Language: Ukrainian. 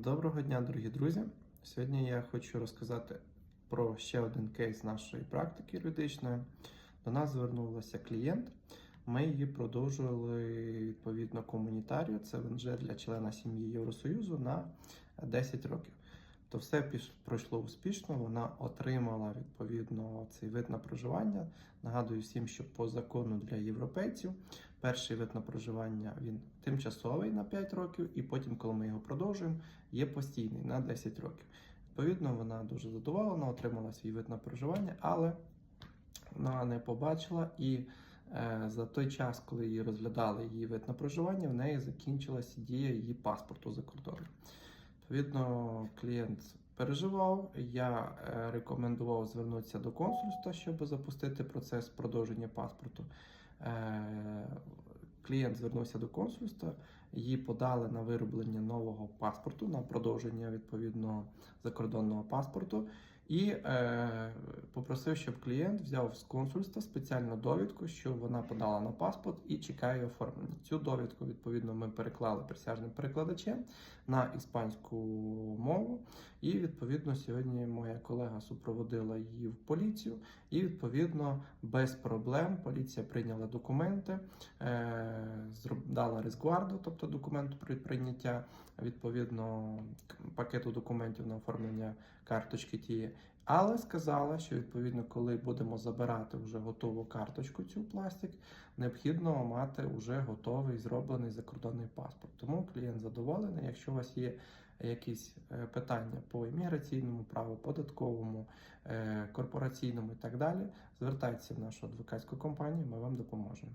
Доброго дня, дорогі друзі. Сьогодні я хочу розказати про ще один кейс нашої практики юридичної. До нас звернулася клієнт. Ми її продовжували відповідно комунітарію. Це ВНЖ для члена сім'ї Євросоюзу на 10 років. То все пройшло успішно. Вона отримала відповідно цей вид на проживання. Нагадую всім, що по закону для європейців перший вид на проживання він тимчасовий на 5 років, і потім, коли ми його продовжуємо, є постійний на 10 років. Відповідно, вона дуже задоволена, отримала свій вид на проживання, але вона не побачила і е, за той час, коли її розглядали її вид на проживання, в неї закінчилася дія її паспорту за кордоном. Відповідно, клієнт переживав. Я е, рекомендував звернутися до консульства, щоб запустити процес продовження паспорту. Е, Клієнт звернувся до консульства, її подали на вироблення нового паспорту, на продовження відповідного закордонного паспорту, і е, попросив, щоб клієнт взяв з консульства спеціальну довідку, що вона подала на паспорт і чекає оформлення. Цю довідку, відповідно, ми переклали присяжним перекладачем на іспанську мову. І відповідно сьогодні моя колега супроводила її в поліцію, і відповідно без проблем поліція прийняла документи, е, зроб- дала резгуарду, тобто документ про прийняття відповідно пакету документів на оформлення карточки тієї. Але сказала, що відповідно, коли будемо забирати вже готову карточку, цю пластик, необхідно мати вже готовий зроблений закордонний паспорт. Тому клієнт задоволений. Якщо у вас є якісь е, питання по імміграційному праву, податковому, е, корпораційному і так далі, звертайтеся в нашу адвокатську компанію, ми вам допоможемо.